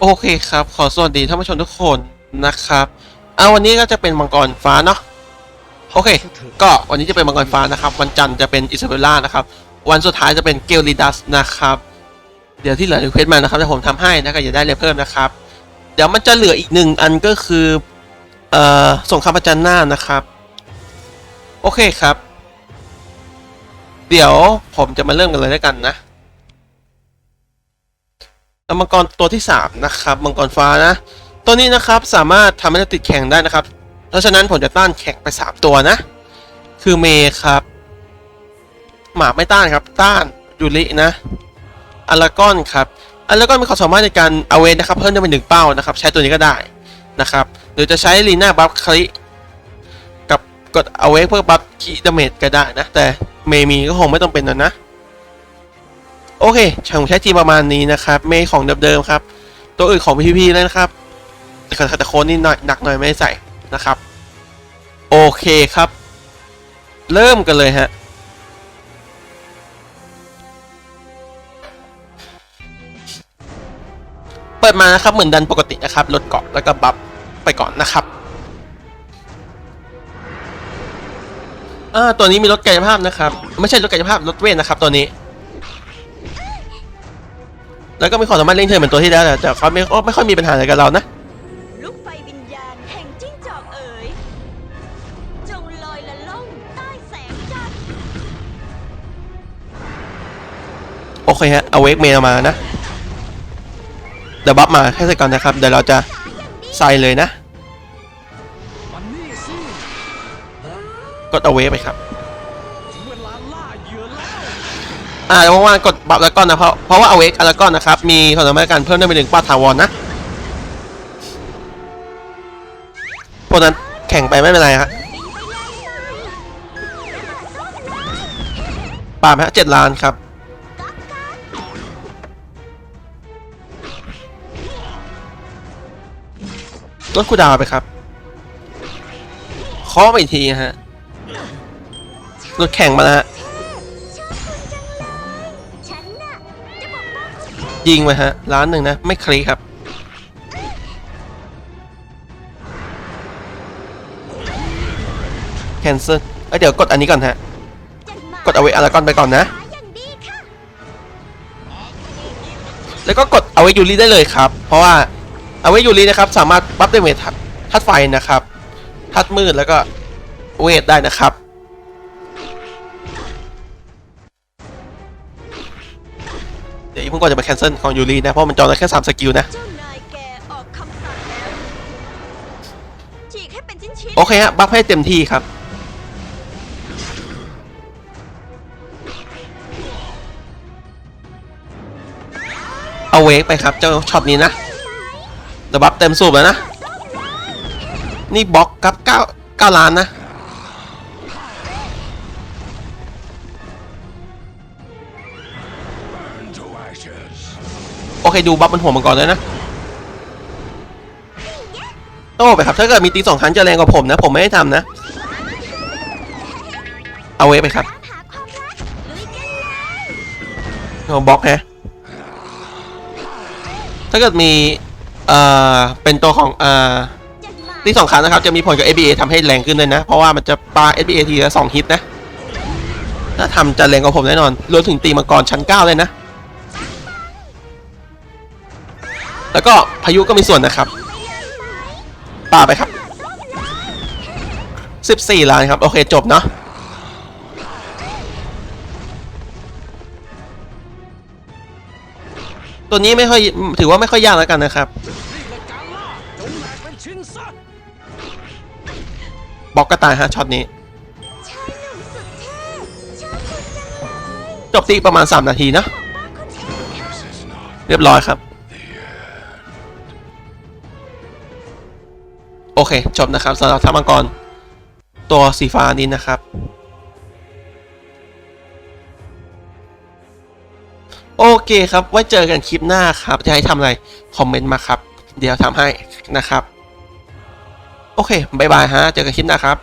โอเคครับ ขอสวัสดีท่านผู้ชมทุกคนนะครับเอาวันนี้ก็จะเป็นมังกรฟ้าเนาะโอเค ก็วันนี้จะเป็นมังกรฟ้านะครับ วันจันทร์จะเป็นอิซาเบลล่านะครับ วันสุดท้ายจะเป็นเกลลิดัสนะครับ เดี๋ยวที่เหลือรีเควสมานะครับเดี๋ยวผมทำให้นะครับอย่าได้เลยเพิ่มนะครับ เดี๋ยวมันจะเหลืออีกหนึ่งอันก็คือเอ่อส่งคำประจันหน้านะครับ โอเคครับ เดี๋ยวผมจะมาเริ่มกันเลยแล้วกันนะ แล้วมังกรตัวที่ 3 นะครับ มังกรฟ้านะ ตัวนี้นะครับสามารถทำให้เราติดแข่งได้นะครับ เพราะฉะนั้นผมจะต้านแข่งไป 3 ตัวนะ คือเมย์ครับ หมาไม่ต้านครับ ต้านยูรินะอลากอนครับอลากอนมีความสามารถในการเอาเวนนะครับ เพิ่มได้เป็นหนึ่งเป้านะครับ ใช้ตัวนี้ก็ได้นะครับ หรือจะใช้ลีน่าบัฟคลิกับกดเอาเวนเพื่อบัฟคีดาเมจก็ได้นะ แต่เมย์มีก็คงไม่ต้องเป็นนะนะ โอเคผมใช้ทีมประมาณนี้นะครับเมย์ของเดิมๆครับ ตัวอื่นของ PVP เลยนะครับแต่แต่โค้ดนี่หน่อยหนักหน่อยไม่ใส่นะครับ โอเคครับ เริ่มกันเลยฮะเปิดมานะครับเหมือนดันปกตินะครับลดเกาะแล้วก็บัฟไปก่อนนะครับอ่าตัวนี้มีลดกายภาพนะครับ ไม่ใช่ลดกายภาพลดเวทนะครับตัวนี้ แล้วก็มีความสามารถเล่นเทิร์นเหมือนตัวที่แล้วแต่แต่เขาไม่ไม่ค่อยมีปัญหาอะไรกับเรานะลูกไฟวิญญาณแห่งจิ้งจอกเอ๋ยจงลอยละล่องใต้แสงจันทร์โอเคฮะเอาเวกเมลมานะเดี๋ยวบัฟมาแค่สักก่อนนะครับเดี๋ยวเราจะใส่เลยนะมันนี่สิกดเอาเวกไปครับ ถึงเวลาล่าเหยื่อแล้ว อ่าว่างๆกดบัฟแล้วก็นะเพราะเพราะว่าเอาเวกแล้วก็นะครับ มีความสามารถการเพิ่มได้เป็นหนึ่งป้าถาวรนะพวกนั้นแข่งไปไม่เป็นไรครับป่าไหมฮะเจ็ดล้านครับลดคูดาวไปครับเคาะไปอีกทีฮะรถแข่งมาแล้วฮะ ยิงไปฮะล้านหนึ่งนะ ไม่คลีครับ แคนเซิลเอ้ยเดี๋ยวกดอันนี้ก่อนฮะ กดเอาไว้อะไรก่อนไปก่อนนะ แล้วก็กดเอาไว้ยูริได้เลยครับ เพราะว่าเอาไว้ยูรินะครับ สามารถบัฟได้เวททัดไฟนะครับ ทัดมืดแล้วก็เวทได้นะครับ ดี๋ยวอีพิ่งก่อนจะมาแคนเซิลของยูรินะ เพราะมันจองได้แค่3สกิลนะ เจ้านายแกออกคำสั่งแล้วฉีกให้เป็นชิ้นๆโอเคฮะ บัฟให้เต็มที่ครับ เอาเวกไปครับ เจ้าช็อตนี้นะเดบัฟเต็มสูบแล้วนะ นี่บล็อกครับ9 9ล้านนะ โอเคดูบัฟบนหัวมันก่อนเลยนะโอ้ไปครับถ้าเกิดมีตีสองครั้งจะแรงกว่าผมนะ ผมไม่ได้ทำนะ เอาเวไปครับตามหาความรักลุยกันเอาบล็อกฮะถ้าเกิดมีเอ่อเป็นตัวของเอ่อจะมาที่สองครั้งนะครับ จะมีผลกับ FBA ทำให้แรงขึ้นเลยนะ เพราะว่ามันจะปา FBA ทีละสองฮิตนะ ถ้าทำจะแรงกว่าผมแน่นอนรวมถึงตีมังกรชั้น 9 เลยนะ แล้วก็พายุก็มีส่วนนะครับป่าไปครับ 14 ล้านครับ โอเค จบเนาะตัวนี้ไม่ค่อยถือว่าไม่ค่อยยากแล้วกันนะครับบล็อกก็ตายฮะช็อตนี้ จบตีประมาณ 3 นาทีนะ เรียบร้อยครับ โอเค จบนะครับสำหรับทัพมังกร ตัวสีฟ้านี้นะครับ โอเคครับ ไว้เจอกันคลิปหน้าครับ จะให้ทำอะไร คอมเมนต์มาครับ เดี๋ยวทำให้นะครับ โอเคบายบายฮะ เจอกันคลิปหน้าครับ